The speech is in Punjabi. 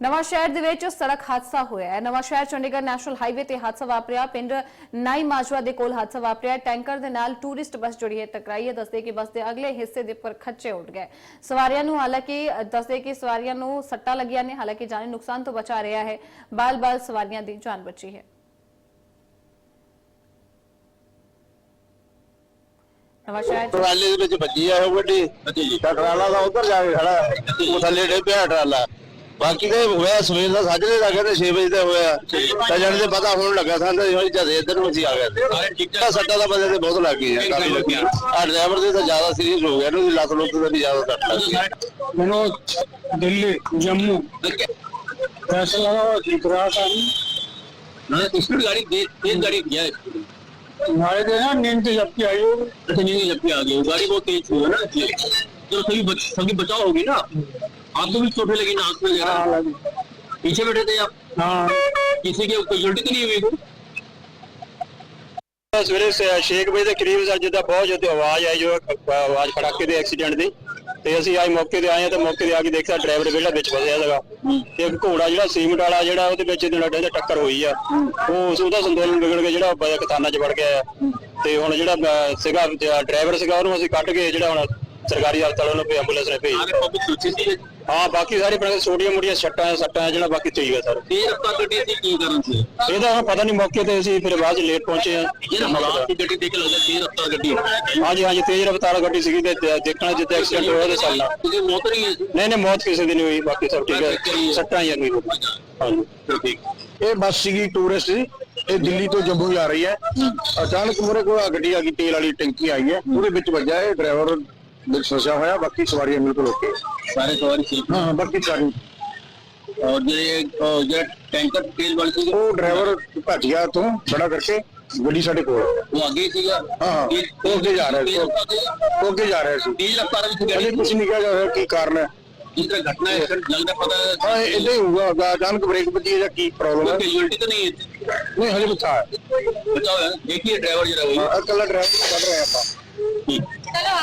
ਨਵਾਂ ਸ਼ਹਿਰ ਦੇ ਵਿੱਚ ਸੜਕ ਹਾਦਸਾ ਹੋਇਆ ਹੈ। ਨਵਾਂ ਸ਼ਹਿਰ ਚੰਡੀਗੜ੍ਹ ਨੈਸ਼ਨਲ ਹਾਈਵੇ ਤੇ ਹਾਦਸਾ ਵਾਪਰਿਆ। ਪਿੰਡ ਨਾਈ ਮਾਜਵਾ ਦੇ ਕੋਲ ਹਾਦਸਾ ਵਾਪਰਿਆ। ਟੈਂਕਰ ਦੇ ਨਾਲ ਟੂਰਿਸਟ ਬੱਸ ਜਿਹੜੀ ਹੈ ਟਕਰਾਈ ਹੈ। ਦੱਸਦੇ ਕਿ ਬੱਸ ਦੇ ਅਗਲੇ ਹਿੱਸੇ ਦੇ ਉੱਪਰ ਖੱਚੇ ਉੱਡ ਗਏ। ਸਵਾਰੀਆਂ ਨੂੰ ਹਾਲਾਂਕਿ ਦੱਸਦੇ ਕਿ ਸਵਾਰੀਆਂ ਨੂੰ ਸੱਟਾਂ ਲੱਗੀਆਂ ਨੇ। ਹਾਲਾਂਕਿ ਜਾਨੀ ਨੁਕਸਾਨ ਤੋਂ ਬਚਾ ਰਿਹਾ ਹੈ। ਬਾਲ-ਬਾਲ ਸਵਾਰੀਆਂ ਦੀ ਜਾਨ ਬਚੀ ਹੈ। ਨਵਾਂ ਸ਼ਹਿਰ ਚ ਟਰਾਲੇ ਦੇ ਵਿੱਚ ਵੱਜੀ ਆ ਉਹ ਗੱਡੀ। ਟਰਾਲਾ ਦਾ ਉਧਰ ਜਾ ਕੇ ਖੜਾ। ਉਹ ਥੱਲੇ ਡੇ ਪਿਆ ਟਰਾਲਾ। ਬਾਕੀ ਤੇ ਹੋਇਆ ਸਵੇਰ ਦਾ ਸਾਜਰੇ ਦਾ ਕਹਿੰਦੇ 6 ਵਜੇ ਤੇ ਹੋਇਆ ਤਾਂ ਜਾਣ ਦੇ ਪਤਾ ਹੋਣ ਲੱਗਾ ਸਾਨੂੰ ਜਿਵੇਂ ਜਦ ਇੱਧਰ ਨੂੰ ਅਸੀਂ ਆ ਗਏ ਤਾਂ ਸੱਟਾਂ ਦਾ ਬੰਦੇ ਤੇ ਬਹੁਤ ਲੱਗ ਗਈ ਹੈ ਕਾਫੀ ਲੱਗੀ ਆ ਡਰਾਈਵਰ ਦੇ ਤਾਂ ਜ਼ਿਆਦਾ ਸੀਰੀਅਸ ਹੋ ਗਿਆ ਇਹਨੂੰ ਲੱਤ ਲੁੱਤ ਤੇ ਵੀ ਜ਼ਿਆਦਾ ਸੱਟ ਲੱਗ ਗਈ मनोज दिल्ली जम्मू फैसला गुजरात आनी स्पीड गाड़ी तेज तेज गाड़ी किया है हमारे देना नींद से जबकि आई हो अच्छा नहीं जब भी आ गई वो गाड़ी बहुत तेज हुई है ना इसलिए तो सभी बच, सभी बचाव होगी ना आपको भी चोटें लगी ना आंख में हाँ वगैरह लगी पीछे बैठे थे आप हाँ किसी के कोई उल्टी तो नहीं हुई कोई? ਸਵੇਰੇ 6 ਵਜੇ ਦੇ ਕਰੀਬ ਸਰ ਜਿੱਦਾਂ ਬਹੁਤ ਜ਼ਿਆਦਾ ਆਵਾਜ਼ ਆਈ ਜੋ ਆਵਾਜ਼ ਖੜਾਕੇ ਦੇ ਐਕਸੀਡੈਂਟ ਦੀ ਤੇ ਅਸੀਂ ਆਏ ਮੌਕੇ ਤੇ ਆਏ ਹਾਂ ਤੇ ਮੌਕੇ ਤੇ ਆ ਕੇ ਦੇਖਿਆ ਡਰਾਈਵਰ ਵਿਹੜਾ ਵਿੱਚ ਫਸਿਆ ਸੀਗਾ ਤੇ ਇੱਕ ਘੋੜਾ ਜਿਹੜਾ ਸੀਮਟ ਵਾਲਾ ਜਿਹੜਾ ਉਹਦੇ ਵਿੱਚ ਜਿਹੜਾ ਡੰਡਾ ਟੱਕਰ ਹੋਈ ਆ ਉਹ ਉਹਦਾ ਸੰਤੁਲਨ ਵਿਗੜ ਕੇ ਜਿਹੜਾ ਬ- ਕਤਾਨਾ 'ਚ ਵੜ ਗਿਆ ਆ ਤੇ ਹੁਣ ਜਿਹੜਾ ਅਹ, ਸੀਗਾ ਡਰਾਈਵਰ ਸੀਗਾ ਉਹਨੂੰ ਅਸੀਂ ਕੱਢ ਕੇ ਜਿਹੜਾ ਹੁਣ सरकारी अस्पतालों पे एंबुलेंस ने भेजी। हाँ। बाकी सारी छोटिया मोटिया सट्टा सट्टा जो बाकी ठीक सर। हफ़्ता पता नहीं मौके से अभी फिर बाद लेट पहुँचे। हाँ। जी हाँ जी तेज रफ्तार गड्डी सी देखना जितने एक्सीडेंट हो चलना नहीं नहीं मौत किसी की हुई बाकी सब ठीक है। सट्टा ही नहीं हुई हाँ जी। ये बस सी। टूरिस्ट जी दिल्ली तो जम्मू जा रही है। अचानक मुझे गड्डी आ गई तेल आली टंकी आई है। उसके बच्चा है ड्राइवर ਵਿੱਚ ਫਸਿਆ ਹੋਇਆ ਬਾਕੀ ਸਵਾਰੀਆਂ ਬਿਲਕੁਲ ਓਕੇ सारे सवारी सेफ ਹਾਂ ਹਾਂ ਬਾਕੀ ਸਾਰੀ और जो ये और जो टैंकर तेल वाली थी ਉਹ ਡਰਾਈਵਰ ਭੱਜ ਗਿਆ ਤੋਂ ਖੜਾ ਕਰਕੇ ਗੱਡੀ ਸਾਡੇ ਕੋਲ वो आगे थी या ਹਾਂ ਹਾਂ तेज- ਉਹ ਅੱਗੇ ਜਾ ਰਿਹਾ तेज ਸੀ रफ्तार थी? ਉਹ ਅੱਗੇ ਜਾ ਰਿਹਾ ਸੀ तेज रफ्तार में थी ਅਜੇ गाड़ी ਕੁਝ ਨਹੀਂ ਕਿਹਾ ਜਾ ਰਿਹਾ ਕੀ ਕਾਰਨ ਹੈ जिस तरह घटना है सर लगता पता ਹਾਂ ਇਹ ਇਦਾਂ ਹੀ ਹੋਊਗਾ ਅਗਾ- ਅਚਾਨਕ ਬ੍ਰੇਕ ਵੱਜੀ ਹੈ ਜਾਂ ਕੀ ਪ੍ਰੋਬਲਮ ਹੈ कैजुअलिटी तो नहीं है ਨਹੀਂ ਹਜੇ ਬਚਾ ਹੈ बचाओ है देखिए ड्राइवर जरा वही ਹਾਂ, ਇਕੱਲਾ ਡਰਾਈਵਰ ਕੱਢ ਰਹੇ ਆਪਾਂ ठीक ਚਲੋ